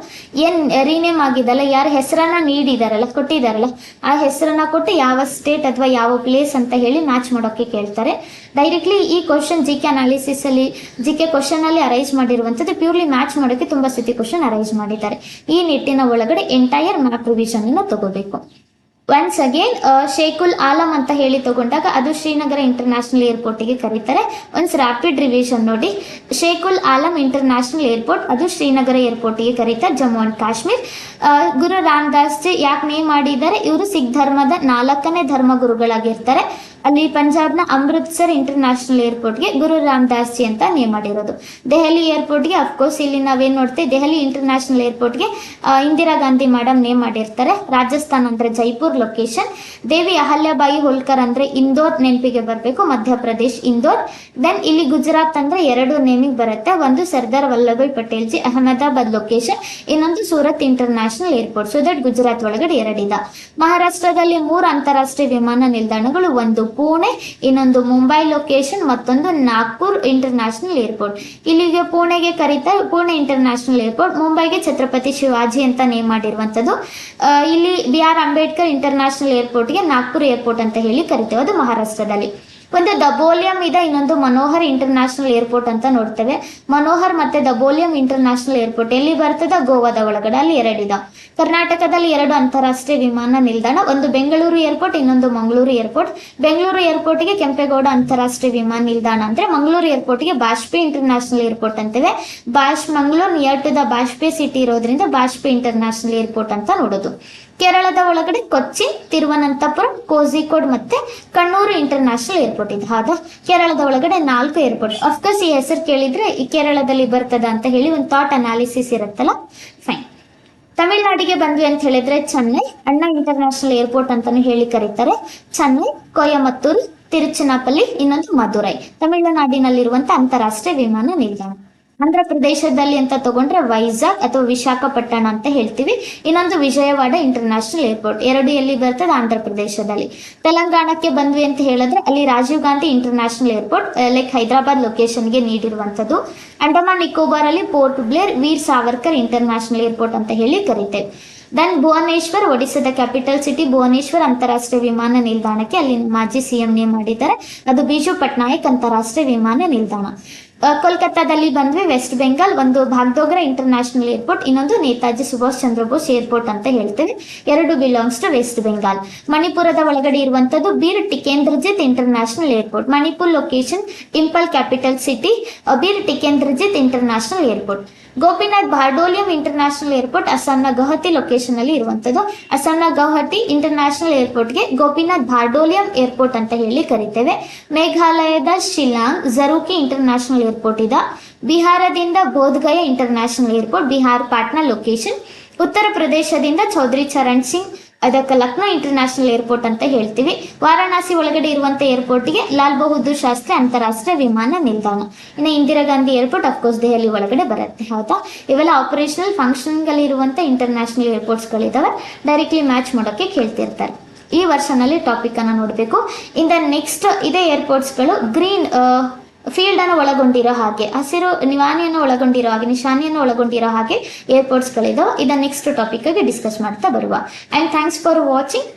ಏನ್ ರೀನೇಮ್ ಆಗಿದಲ್ಲ, ಯಾರ ಹೆಸರನ್ನ ನೀಡಿದಾರಲ್ಲ, ಕೊಟ್ಟಿದಾರಲ್ಲ, ಆ ಹೆಸರನ್ನ ಕೊಟ್ಟು ಯಾವ ಸ್ಟೇಟ್ ಅಥವಾ ಯಾವ ಪ್ಲೇಸ್ ಅಂತ ಹೇಳಿ ಮ್ಯಾಚ್ ಮಾಡೋಕೆ ಕೇಳ್ತಾರೆ. ಡೈರೆಕ್ಟ್ಲಿ ಈ ಕ್ವಶನ್ ಜಿ ಕೆ ಅನಾಲಿಸಿಸ್ ಅಲ್ಲಿ ಜಿ ಕೆ ಕ್ವಶನ್ ಅಲ್ಲಿ ಅರೈಸ್ ಮಾಡಿರುವಂತದ್ದು ಪ್ಯೂರ್ಲಿ ಮ್ಯಾಚ್ ಮಾಡೋಕೆ ತುಂಬಾ ಸತಿ ಕ್ವಶನ್ ಅರೈಸ್ ಮಾಡಿದ್ದಾರೆ. ಈ ನಿಟ್ಟಿನ ಒಳಗಡೆ ಎಂಟೈರ್ ಮ್ಯಾಪ್ ರಿವಿಷನ್ ಅನ್ನು ತಗೋಬೇಕು. ಒನ್ಸ್ ಅಗೇನ್ ಶೇಖುಲ್ ಆಲಂ ಅಂತ ಹೇಳಿ ತಗೊಂಡಾಗ ಅದು ಶ್ರೀನಗರ ಇಂಟರ್ನ್ಯಾಷನಲ್ ಏರ್ಪೋರ್ಟಿಗೆ ಕರೀತಾರೆ. ಒನ್ಸ್ ರಾಪಿಡ್ ರಿವಿಷನ್ ನೋಡಿ ಶೇಖುಲ್ ಆಲಂ ಇಂಟರ್ನ್ಯಾಷನಲ್ ಏರ್ಪೋರ್ಟ್ ಅದು ಶ್ರೀನಗರ ಏರ್ಪೋರ್ಟಿಗೆ ಕರೀತಾರೆ ಜಮ್ಮು ಅಂಡ್ ಕಾಶ್ಮೀರ್. ಗುರು ರಾಮದಾಸ್ ಜಿ ಯಾಕೆ ನೇಮ್ ಮಾಡಿದ್ದಾರೆ? ಇವರು ಸಿಖ್ ಧರ್ಮದ ನಾಲ್ಕನೇ ಧರ್ಮಗುರುಗಳಾಗಿರ್ತಾರೆ ಅಲ್ಲಿ ಪಂಜಾಬ್ನ ಅಮೃತ್ಸರ್ ಇಂಟರ್ನ್ಯಾಷನಲ್ ಏರ್ಪೋರ್ಟ್ಗೆ ಗುರು ರಾಮದಾಸ್ ಜಿ ಅಂತ ನೇಮ್ ಮಾಡಿರೋದು. ದೆಹಲಿ ಏರ್ಪೋರ್ಟ್ಗೆ ಅಫ್ಕೋರ್ಸ್ ಇಲ್ಲಿ ನಾವೇನ್ ನೋಡ್ತೀವಿ? ದೆಹಲಿ ಇಂಟರ್ನ್ಯಾಷನಲ್ ಏರ್ಪೋರ್ಟ್ಗೆ ಗೆ ಇಂದಿರಾ ಗಾಂಧಿ ಮೇಡಮ್ ನೇಮ್ ಮಾಡಿರ್ತಾರೆ. ರಾಜಸ್ಥಾನ್ ಅಂದ್ರೆ ಜೈಪುರ್ ಲೊಕೇಶನ್ ದೇವಿ ಅಹಲ್ಯಾಬಾಯಿ ಹೋಲ್ಕರ್ ಅಂದ್ರೆ ಇಂದೋರ್ ನೆನಪಿಗೆ ಬರಬೇಕು, ಮಧ್ಯಪ್ರದೇಶ್, ಇಂದೋರ್. ದೆನ್ ಇಲ್ಲಿ ಗುಜರಾತ್ ಅಂದ್ರೆ ಎರಡು ನೇಮಿಗೆ ಬರುತ್ತೆ. ಒಂದು ಸರ್ದಾರ್ ವಲ್ಲಭಾಯ್ ಪಟೇಲ್ ಜಿ ಅಹಮದಾಬಾದ್ ಲೊಕೇಶನ್ ಇನ್ನೊಂದು Surat international airport so that Gujarat ಒಳಗಡೆ ಎರಡಿದ. ಮಹಾರಾಷ್ಟ್ರದಲ್ಲಿ ಮೂರು ಅಂತಾರಾಷ್ಟ್ರೀಯ ವಿಮಾನ ನಿಲ್ದಾಣಗಳು, ಒಂದು ಪುಣೆ, ಇನ್ನೊಂದು ಮುಂಬೈ ಲೊಕೇಶನ್ ಮತ್ತೊಂದು ನಾಗ್ಪುರ್ ಇಂಟರ್ನ್ಯಾಷನಲ್ ಏರ್ಪೋರ್ಟ್ ಇಲ್ಲಿಗೆ ಪುಣೆಗೆ ಕರೀತಾರೆ ಪುಣೆ ಇಂಟರ್ನ್ಯಾಷನಲ್ ಏರ್ಪೋರ್ಟ್ ಮುಂಬೈಗೆ ಛತ್ರಪತಿ ಶಿವಾಜಿ ಅಂತ ನೇಮ್ ಮಾಡಿರುವಂತದ್ದು ಇಲ್ಲಿ ಬಿ ಆರ್ ಅಂಬೇಡ್ಕರ್ ಇಂಟರ್ನ್ಯಾಷನಲ್ ಏರ್ಪೋರ್ಟ್ಗೆ ನಾಗ್ಪುರ್ ಏರ್ಪೋರ್ಟ್ ಅಂತ ಹೇಳಿ ಕರಿತೇವೆ, ಅದು ಮಹಾರಾಷ್ಟ್ರದಲ್ಲಿ. ಒಂದು ದಬೋಲಿಯಂ ಇದೆ, ಇನ್ನೊಂದು ಮನೋಹರ್ ಇಂಟರ್ನ್ಯಾಷನಲ್ ಏರ್ಪೋರ್ಟ್ ಅಂತ ನೋಡ್ತೇವೆ. ಮನೋಹರ್ ಮತ್ತೆ ದಬೋಲಿಯಂ ಇಂಟರ್ನ್ಯಾಷನಲ್ ಏರ್ಪೋರ್ಟ್ ಎಲ್ಲಿ ಬರ್ತದ? ಗೋವಾದ ಒಳಗಡೆ. ಅಲ್ಲಿ ಎರಡಿದ ಕರ್ನಾಟಕದಲ್ಲಿ ಎರಡು ಅಂತಾರಾಷ್ಟ್ರೀಯ ವಿಮಾನ ನಿಲ್ದಾಣ, ಒಂದು ಬೆಂಗಳೂರು ಏರ್ಪೋರ್ಟ್, ಇನ್ನೊಂದು ಮಂಗಳೂರು ಏರ್ಪೋರ್ಟ್. ಬೆಂಗಳೂರು ಏರ್ಪೋರ್ಟ್ಗೆ ಕೆಂಪೇಗೌಡ ಅಂತಾರಾಷ್ಟ್ರೀಯ ವಿಮಾನ ನಿಲ್ದಾಣ ಅಂದ್ರೆ ಮಂಗಳೂರು ಏರ್ಪೋರ್ಟ್ಗೆ ಬಾಷ್ಪಿ ಇಂಟರ್ನ್ಯಾಷನಲ್ ಏರ್ಪೋರ್ಟ್ ಅಂತೇವೆ. Bosch Mangaluru near to the Bajpe city ಇರೋದ್ರಿಂದ ಬಾಷ್ಪಿ ಇಂಟರ್ನ್ಯಾಷನಲ್ ಏರ್ಪೋರ್ಟ್ ಅಂತ ನೋಡೋದು. ಕೇರಳದ ಒಳಗಡೆ ಕೊಚ್ಚಿ, ತಿರುವನಂತಪುರಂ, ಕೋಝಿಕೋಡ್ ಮತ್ತೆ ಕಣ್ಣೂರು ಇಂಟರ್ನ್ಯಾಷನಲ್ ಏರ್ಪೋರ್ಟ್ ಇದೆ. ಹೌದಾ ಕೇರಳದ ಒಳಗಡೆ ನಾಲ್ಕು ಏರ್ಪೋರ್ಟ್. ಅಫ್ಕೋರ್ಸ್ ಈ ಹೆಸರು ಕೇಳಿದ್ರೆ ಈ ಕೇರಳದಲ್ಲಿ ಬರ್ತದ ಅಂತ ಹೇಳಿ ಒಂದು ಥಾಟ್ ಅನಾಲಿಸಿಸ್ ಇರುತ್ತಲ್ಲ? ಫೈನ್ ತಮಿಳ್ನಾಡಿಗೆ ಬಂದ್ವಿ ಅಂತ ಹೇಳಿದ್ರೆ ಚೆನ್ನೈ, ಅಣ್ಣಾ ಇಂಟರ್ನ್ಯಾಷನಲ್ ಏರ್ಪೋರ್ಟ್ ಅಂತಾನು ಹೇಳಿ ಕರೀತಾರೆ. ಚೆನ್ನೈ, ಕೊಯಮತ್ತೂರು ತಿರುಚನಾಪಲ್ಲಿ ಇನ್ನೊಂದು ಮಧುರೈ. ತಮಿಳುನಾಡಿನಲ್ಲಿರುವಂತಹ ಅಂತಾರಾಷ್ಟ್ರೀಯ ವಿಮಾನ ನಿಲ್ದಾಣ. ಆಂಧ್ರ ಪ್ರದೇಶದಲ್ಲಿ ಅಂತ ತಗೊಂಡ್ರೆ ವೈಜಾಗ್ ಅಥವಾ ವಿಶಾಖಪಟ್ಟಣ ಅಂತ ಹೇಳ್ತೀವಿ. ಇನ್ನೊಂದು ವಿಜಯವಾಡ ಇಂಟರ್ನ್ಯಾಷನಲ್ ಏರ್ಪೋರ್ಟ್ ಎರಡು ಎಲ್ಲಿ ಬರ್ತದೆ? ಆಂಧ್ರ ಪ್ರದೇಶದಲ್ಲಿ. ತೆಲಂಗಾಣಕ್ಕೆ ಬಂದ್ವಿ ಅಂತ ಹೇಳಿದ್ರೆ ಅಲ್ಲಿ Rajiv Gandhi international airport like Hyderabad ಲೊಕೇಶನ್ಗೆ ನೀಡಿರುವಂತದ್ದು ಅಂಡಮಾನ್ ನಿಕೋಬಾರ್ ಅಲ್ಲಿ Port Blair Veer Savarkar international airport ಅಂತ ಹೇಳಿ ಕರಿತೇವೆ ದೆನ್ ಭುವನೇಶ್ವರ್ ಒಡಿಸದ ಕ್ಯಾಪಿಟಲ್ ಸಿಟಿ ಭುವನೇಶ್ವರ್ ಅಂತಾರಾಷ್ಟ್ರೀಯ ವಿಮಾನ ನಿಲ್ದಾಣಕ್ಕೆ ಅಲ್ಲಿ ಮಾಜಿ ಸಿಎಂ ನೇಮ್ ಮಾಡಿದ್ದಾರೆ. ಅದು ಬಿಜು ಪಟ್ನಾಯಕ್ ಅಂತಾರಾಷ್ಟ್ರೀಯ ವಿಮಾನ ನಿಲ್ದಾಣ. ಕೋಲ್ಕತ್ತಾದಲ್ಲಿ ಬಂದ್ವಿ ವೆಸ್ಟ್ ಬೆಂಗಾಲ್, ಒಂದು ಭಾಗ್ದೋಗ್ರ ಇಂಟರ್ನ್ಯಾಷನಲ್ ಏರ್ಪೋರ್ಟ್, ಇನ್ನೊಂದು ನೇತಾಜಿ ಸುಭಾಷ್ ಚಂದ್ರ ಬೋಸ್ ಏರ್ಪೋರ್ಟ್ ಅಂತ ಹೇಳ್ತೇವೆ. ಎರಡು ಬಿಲಾಂಗ್ಸ್ ಟು ವೆಸ್ಟ್ ಬೆಂಗಾಲ್. ಮಣಿಪುರದ ಒಳಗಡೆ ಇರುವಂತದ್ದು Bir Tikendrajit international airport. Manipur location Imphal capital city Bir Tikendrajit international airport. Gopinath Bordoloi international airport ಅಸ್ಸಾಂನ ಗೌಹತಿ ಲೊಕೇಶನ್ ಅಲ್ಲಿ ಇರುವಂತದ್ದು. ಅಸ್ಸಾಂನ ಗೌಹತಿ ಇಂಟರ್ನ್ಯಾಷನಲ್ ಏರ್ಪೋರ್ಟ್ಗೆ ಗೋಪಿನಾಥ್ ಬಾರ್ಡೋಲಿಯಂ ಏರ್ಪೋರ್ಟ್ ಅಂತ ಹೇಳಿ ಕರಿತೇವೆ. ಮೇಘಾಲಯದ ಶಿಲಾಂಗ್ ಜರೂಕಿ ಇಂಟರ್ನ್ಯಾಷನಲ್ ಏರ್ಪೋರ್ಟ್ ಇದೆ. ಬಿಹಾರದಿಂದ Bodhgaya international airport, Bihar Patna location ಉತ್ತರ ಪ್ರದೇಶದಿಂದ ಚೌಧರಿ ಚರಣ್ ಸಿಂಗ್ ಅದಕ್ಕೆ ಲಕ್ನೋ ಇಂಟರ್ನ್ಯಾಷನಲ್ ಏರ್ಪೋರ್ಟ್ ಅಂತ ಹೇಳ್ತೀವಿ. ವಾರಾಣಸಿ ಒಳಗಡೆ ಇರುವಂತ ಏರ್ಪೋರ್ಟ್ಗೆ ಲಾಲ್ ಬಹದ್ದೂರ್ ಶಾಸ್ತ್ರಿ ಅಂತಾರಾಷ್ಟ್ರೀಯ ವಿಮಾನ ನಿಲ್ದಾಣ. ಇನ್ನು Indira Gandhi airport of course Delhi ಒಳಗಡೆ ಬರುತ್ತೆ. ಹೌದಾ? ಇವೆಲ್ಲ ಆಪರೇಷನಲ್ ಫಂಕ್ಷನ್ಗಳಲ್ಲಿ ಇರುವಂತ ಇಂಟರ್ನ್ಯಾಷನಲ್ ಏರ್ಪೋರ್ಟ್ಸ್ಗಳಿದ್ದಾವೆ ಡೈರೆಕ್ಟ್ಲಿ ಮ್ಯಾಚ್ ಮಾಡೋಕ್ಕೆ ಕೇಳ್ತಿರ್ತಾರೆ. ಈ ವರ್ಷನಲ್ಲಿ ಟಾಪಿಕ್ ಅನ್ನ ನೋಡಬೇಕು. ಇನ್ ದ ನೆಕ್ಸ್ಟ್ ಇದೇ ಏರ್ಪೋರ್ಟ್ಸ್ಗಳು ಗ್ರೀನ್ ಫೀಲ್ಡ್ ಅನ್ನು ಒಳಗೊಂಡಿರೋ ಹಾಗೆ, ಹಸಿರು ನಿವಾನಿಯನ್ನು ಒಳಗೊಂಡಿರೋ ಹಾಗೆ, ನಿಶಾನಿಯನ್ನು ಒಳಗೊಂಡಿರೋ ಹಾಗೆ ಏರ್ಪೋರ್ಟ್ಸ್ಗಳಿದಾವೆ ಇದನ್ನ ನೆಕ್ಸ್ಟ್ ಟಾಪಿಕ್ ಆಗಿ ಡಿಸ್ಕಸ್ ಮಾಡ್ತಾ ಬರುವ. And thanks for watching